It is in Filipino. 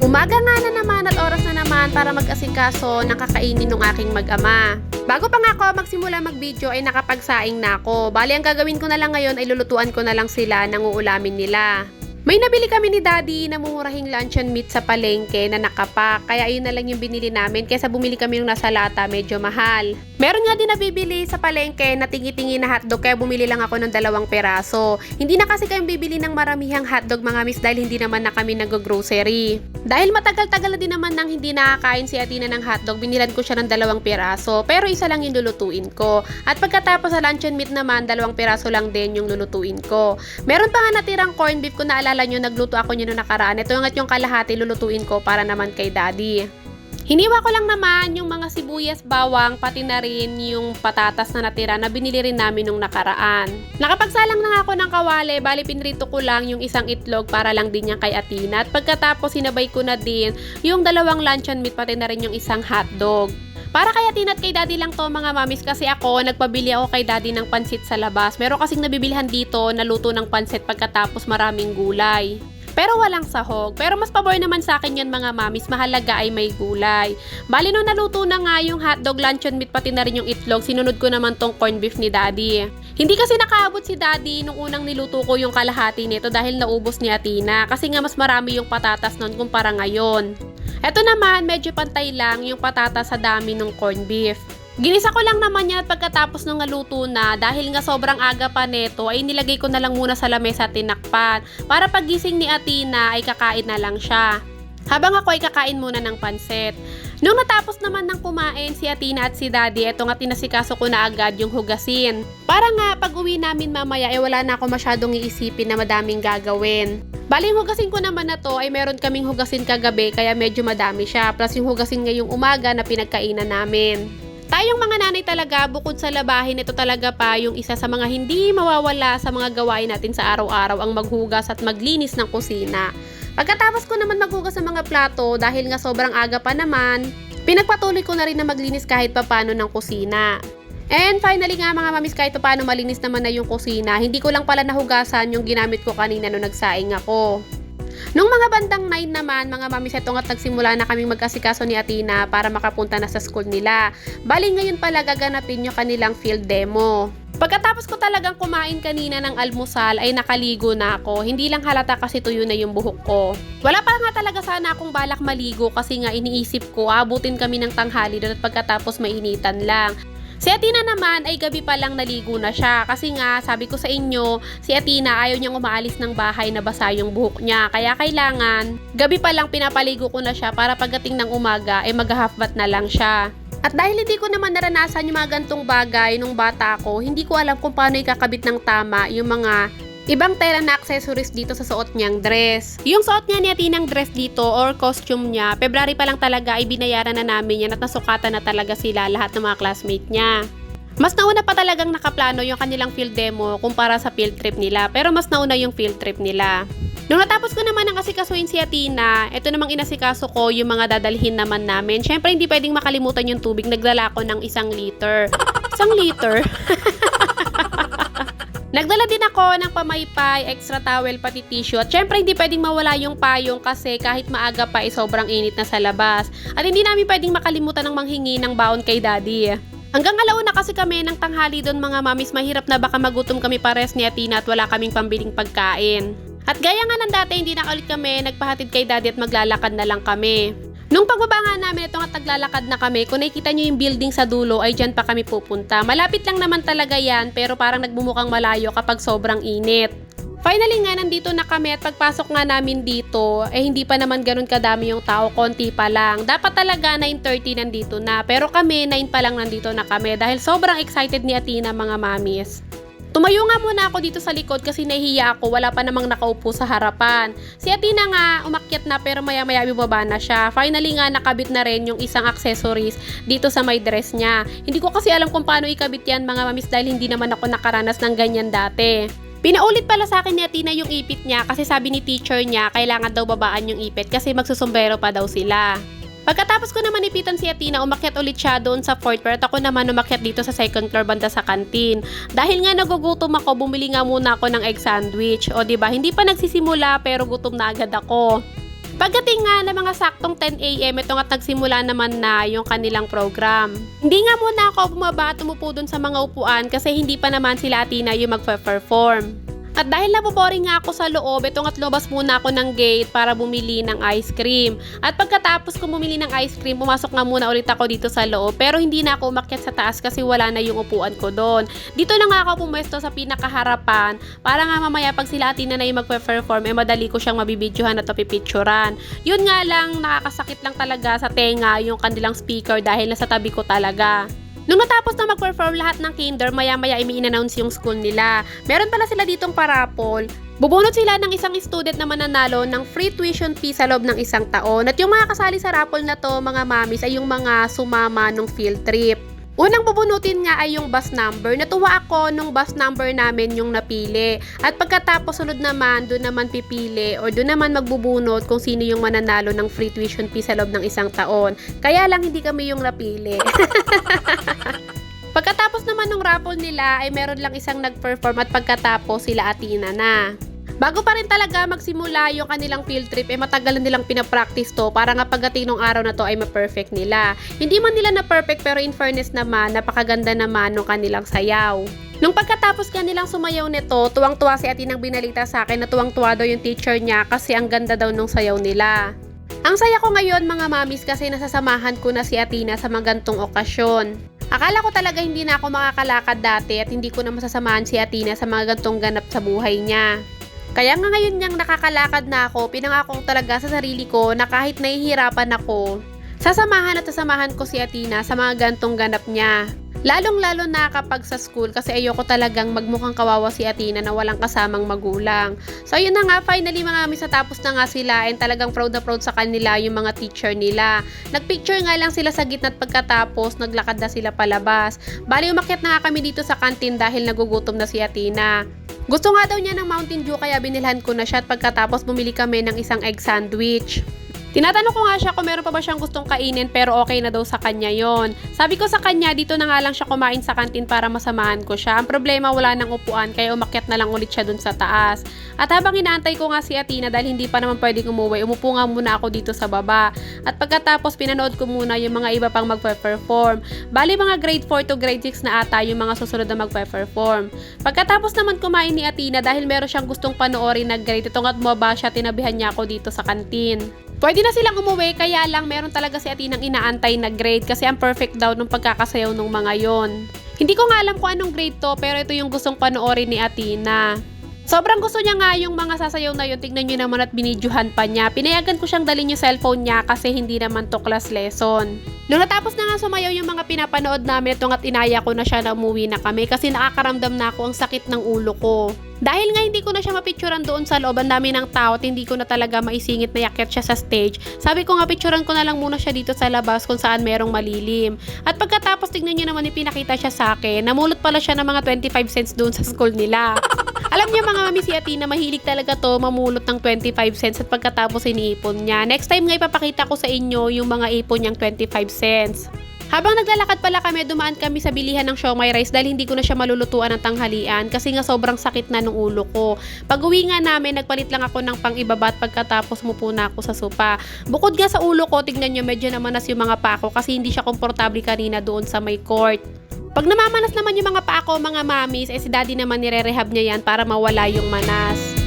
Umaga nga na naman at oras na naman para mag-asikaso ng kakainin ng aking mag-ama. Bago pa nga ako magsimula mag-video ay nakapagsaing na ako. Bali ang gagawin ko na lang ngayon ay lulutuan ko na lang sila ng uulamin nila. May nabili kami ni Daddy na mumurahing luncheon meat sa palengke na nakapak. Kaya ayun na lang yung binili namin kaysa bumili kami ng nasa lata medyo mahal. Meron nga din nabibili sa palengke na tingi-tingi na hotdog kaya bumili lang ako ng dalawang peraso. Hindi na kasi kayong bibili ng maramihang hotdog mga miss dahil hindi naman na kami nag-grocery. Dahil matagal-tagal na din naman nang hindi nakakain si Atina ng hotdog, binilan ko siya ng dalawang peraso. Pero isa lang yung lulutuin ko. At pagkatapos sa luncheon meat naman, dalawang peraso lang din yung lulutuin ko. Meron pa nga natirang corn beef kung naalala nyo, nagluto ako nyo noong nakaraan. Ito yung at yung kalahati lulutuin ko para naman kay daddy. Hiniwa ko lang naman yung mga sibuyas, bawang, pati na rin yung patatas na natira na binili rin namin nung nakaraan. Nakapagsalang na ako ng kawali, bali pinrito ko lang yung isang itlog para lang din yan kay Atina. At pagkatapos sinabay ko na din yung dalawang luncheon meat pati na rin yung isang hotdog. Para kay Atina at kay Daddy lang to mga mamis kasi ako nagpabili ako kay Daddy ng pansit sa labas. Meron kasing nabibilihan dito na luto ng pansit pagkatapos maraming gulay. Pero walang sahog. Pero mas pabor naman sa akin yan mga mamis. Mahalaga ay may gulay. Bali nung naluto na nga yung hotdog, luncheon meat, pati na rin yung itlog, sinunod ko naman tong corned beef ni daddy. Hindi kasi nakaabot si daddy nung unang niluto ko yung kalahati nito dahil naubos ni Atina. Kasi nga mas marami yung patatas nun kumpara ngayon. Eto naman, medyo pantay lang yung patatas sa dami ng corned beef. Ginisa ko lang naman yan at pagkatapos nung naluto na, dahil nga sobrang aga pa neto, ay nilagay ko na lang muna sa lamesa tinakpan. Para pagising ni Atina ay kakain na lang siya. Habang ako ay kakain muna ng pansit. Nung natapos naman ng kumain si Atina at si Daddy, eto nga tinasikaso ko na agad yung hugasin. Para nga pag uwi namin mamaya, eh wala na ako masyadong iisipin na madaming gagawin. Bali, hugasin ko naman na to ay meron kaming hugasin kagabi kaya medyo madami siya. Plus yung hugasin ngayong umaga na pinagkainan namin. Tayong mga nanay talaga, bukod sa labahin, ito talaga pa yung isa sa mga hindi mawawala sa mga gawain natin sa araw-araw ang maghugas at maglinis ng kusina. Pagkatapos ko naman maghugas ng mga plato dahil nga sobrang aga pa naman, pinagpatuloy ko na rin na maglinis kahit papano ng kusina. And finally nga mga mamis kahit paano malinis naman na yung kusina, hindi ko lang pala nahugasan yung ginamit ko kanina nung nagsaing ako. Nung mga bandang 9 naman, mga mamis, eto nga't nagsimula na kaming magkasikaso ni Atina para makapunta na sa school nila. Bali ngayon pala gaganapin yung kanilang field demo. Pagkatapos ko talagang kumain kanina ng almusal ay nakaligo na ako. Hindi lang halata kasi tuyo na yung buhok ko. Wala pa nga talaga sana akong balak maligo kasi nga iniisip ko abutin kami ng tanghali doon at pagkatapos mainitan lang. Si Atina naman ay gabi pa lang naligo na siya kasi nga sabi ko sa inyo, si Atina ayaw niyang umaalis ng bahay na basa yung buhok niya. Kaya kailangan, gabi pa lang pinapaligo ko na siya para pagdating ng umaga ay mag-half bath na lang siya. At dahil hindi ko naman naranasan yung mga gantong bagay nung bata ako, hindi ko alam kung paano ikakabit ng tama yung mga ibang tela na accessories dito sa suot niyang dress. Yung suot niya ni Atinang dress dito or costume niya, February pa lang talaga ay binayaran na namin yan at nasukatan na talaga sila lahat ng mga classmate niya. Mas nauna pa talagang nakaplano yung kanilang field demo kumpara sa field trip nila, pero mas nauna yung field trip nila. Nung natapos ko naman ang asikasuin si Atina, ito namang inasikaso ko yung mga dadalhin naman namin. Siyempre, hindi pwedeng makalimutan yung tubig. Nagdala ko ng isang liter. Isang liter? Nagdala din ako ng pamaypay, extra towel, pati tissue. At syempre, hindi pwedeng mawala yung payong kasi kahit maaga pa, eh, sobrang init na sa labas. At hindi namin pwedeng makalimutan ng manghingi ng baon kay daddy. Hanggang alauna kasi kami ng tanghali doon mga mamis, mahirap na baka magutom kami pares ni Atina at wala kaming pambiling pagkain. At gaya nga ng dati, hindi na ulit kami nagpahatid kay daddy at maglalakad na lang kami. Nung pagbaba nga namin, ito nga taglalakad na kami, kung nakikita nyo yung building sa dulo, ay dyan pa kami pupunta. Malapit lang naman talaga yan, pero parang nagbumukang malayo kapag sobrang init. Finally nga, nandito na kami at pagpasok nga namin dito, eh hindi pa naman ganun kadami yung tao, konti pa lang. Dapat talaga 9.30 nandito na, pero kami 9 pa lang nandito na kami dahil sobrang excited ni Atina mga mamis. Tumayo nga muna ako dito sa likod kasi nahihiya ako, wala pa namang nakaupo sa harapan. Si Atina nga, umakyat na pero maya maya bumaba na siya. Finally nga, nakabit na rin yung isang accessories dito sa may dress niya. Hindi ko kasi alam kung paano ikabit yan mga mamis dahil hindi naman ako nakaranas ng ganyan dati. Pinaulit pala sa akin ni Atina yung ipit niya kasi sabi ni teacher niya kailangan daw babaan yung ipit kasi magsusumbero pa daw sila. Pagkatapos ko naman ipitan si Atina, umakyat ulit siya doon sa floor at ako naman umakyat dito sa second floor banda sa kantin. Dahil nga nagugutom ako, bumili nga muna ako ng egg sandwich. O ba? Hindi pa nagsisimula pero gutom na agad ako. Pagdating nga ng mga saktong 10am, ito nga nagsimula naman na yung kanilang program. Hindi nga muna ako bumaba at umupo dun sa mga upuan kasi hindi pa naman sila Atina yung magpe-perform. At dahil naboboring nga ako sa loob, ito nga't lumabas muna ako ng gate para bumili ng ice cream. At pagkatapos ko bumili ng ice cream, pumasok nga muna ulit ako dito sa loob. Pero hindi na ako umakyat sa taas kasi wala na yung upuan ko doon. Dito na nga ako pumesto sa pinakaharapan para nga mamaya pag sila atin na yung magpe-perform, eh madali ko siyang mabibidyohan at mapipicturan. Yun nga lang, nakakasakit lang talaga sa tenga yung kanilang speaker dahil nasa tabi ko talaga. Nung natapos na mag-perform lahat ng kinder, maya-maya imi-announce yung school nila. Meron pala sila ditong parapol. Bubunot sila ng isang student na mananalo ng free tuition fee sa loob ng isang taon. At yung mga kasali sa raffle na to, mga mamis, ay yung mga sumama ng field trip. Unang bubunutin nga ay yung bus number. Natuwa ako nung bus number namin yung napili. At pagkatapos sunod naman, doon naman pipili or doon naman magbubunot kung sino yung mananalo ng free tuition fee sa loob ng isang taon. Kaya lang hindi kami yung napili. Pagkatapos naman ng raffle nila ay meron lang isang nag-perform at pagkatapos sila Atina na. Bago pa rin talaga magsimula yung kanilang field trip, eh matagal na nilang pinapractice to para nga pagdating ng araw na to ay ma-perfect nila. Hindi man nila na-perfect pero in fairness naman, napakaganda naman ng kanilang sayaw. Nung pagkatapos ka nilang sumayaw nito, tuwang-tuwa si Atinang binalita sa akin na tuwang-tuwa daw yung teacher niya kasi ang ganda daw nung sayaw nila. Ang saya ko ngayon mga mamis kasi nasasamahan ko na si Atina sa mga gantong okasyon. Akala ko talaga hindi na ako makakalakad dati at hindi ko na masasamahan si Atina sa mga gantong ganap sa buhay niya. Kaya nga ngayon niyang nakakalakad na ako, pinangakong talaga sa sarili ko na kahit nahihirapan ako, sasamahan at sasamahan ko si Atina sa mga gantong ganap niya. Lalong-lalo na kapag sa school kasi ayoko talagang magmukhang kawawa si Atina na walang kasamang magulang. So yun na nga, finally mga miss natapos na nga sila and talagang proud na proud sa kanila yung mga teacher nila. Nagpicture nga lang sila sa gitna at pagkatapos naglakad na sila palabas. Bali umakyat na nga kami dito sa kantin dahil nagugutom na si Atina. Gusto nga daw niya ng Mountain Dew kaya binilhan ko na siya at pagkatapos bumili kami ng isang egg sandwich. Tinatanong ko nga siya kung meron pa ba siyang gustong kainin pero okay na daw sa kanya yon. Sabi ko sa kanya dito na nga lang siya kumain sa kantin para masamahan ko siya. Ang problema wala nang upuan kaya umakyat na lang ulit siya dun sa taas. At habang inaantay ko nga si Atina dahil hindi pa naman pwedeng umuwi, umupo nga muna ako dito sa baba. At pagkatapos pinanood ko muna yung mga iba pang magpe-perform. Bali mga grade 4 to grade 6 na ata yung mga susunod na magpe-perform. Pagkatapos naman kumain ni Atina dahil meron siyang gustong panoorin na grade, itong at bumaba siya, tinabihan niya ako dito sa kantin. Pwede na silang umuwi, kaya lang meron talaga si Atinang inaantay na grade kasi ang perfect daw nung pagkakasayaw ng mga yon. Hindi ko nga alam kung anong grade to, pero ito yung gustong panoorin ni Atina. Sobrang gusto niya nga yung mga sasayaw na yun. Tignan nyo naman at binidyohan pa niya. Pinayagan ko siyang dalhin yung cellphone niya kasi hindi naman to class lesson. Nung natapos na nga sumayaw yung mga pinapanood namin, ito nga't inaya ko na siya na umuwi na kami kasi nakakaramdam na ako ang sakit ng ulo ko. Dahil nga hindi ko na siya mapicturan doon sa loob, ang dami ng tao at hindi ko na talaga maisingit na yakyat siya sa stage. Sabi ko nga picturan ko na lang muna siya dito sa labas kung saan merong malilim. At pagkatapos tignan niyo naman ipinakita siya sa akin, namulot pala siya ng mga 25 cents doon sa school nila. Alam niyo mga mami si Atina, mahilig talaga to mamulot ng 25 cents at pagkatapos iniipon niya. Next time nga ipapakita ko sa inyo yung mga ipon niyang 25 cents. Habang naglalakad pala kami, dumaan kami sa bilihan ng siomay rice dahil hindi ko na siya malulutuan ng tanghalian kasi nga sobrang sakit na ng ulo ko. Pag uwi nga namin, nagpalit lang ako ng pang-ibabat pagkatapos mupo na ako sa sopa. Bukod nga sa ulo ko, tignan nyo, medyo namanas yung mga pako kasi hindi siya komportable kanina doon sa may court. Pag namamanas naman yung mga pako, mga mamis, eh si daddy naman nire-rehab niya yan para mawala yung manas.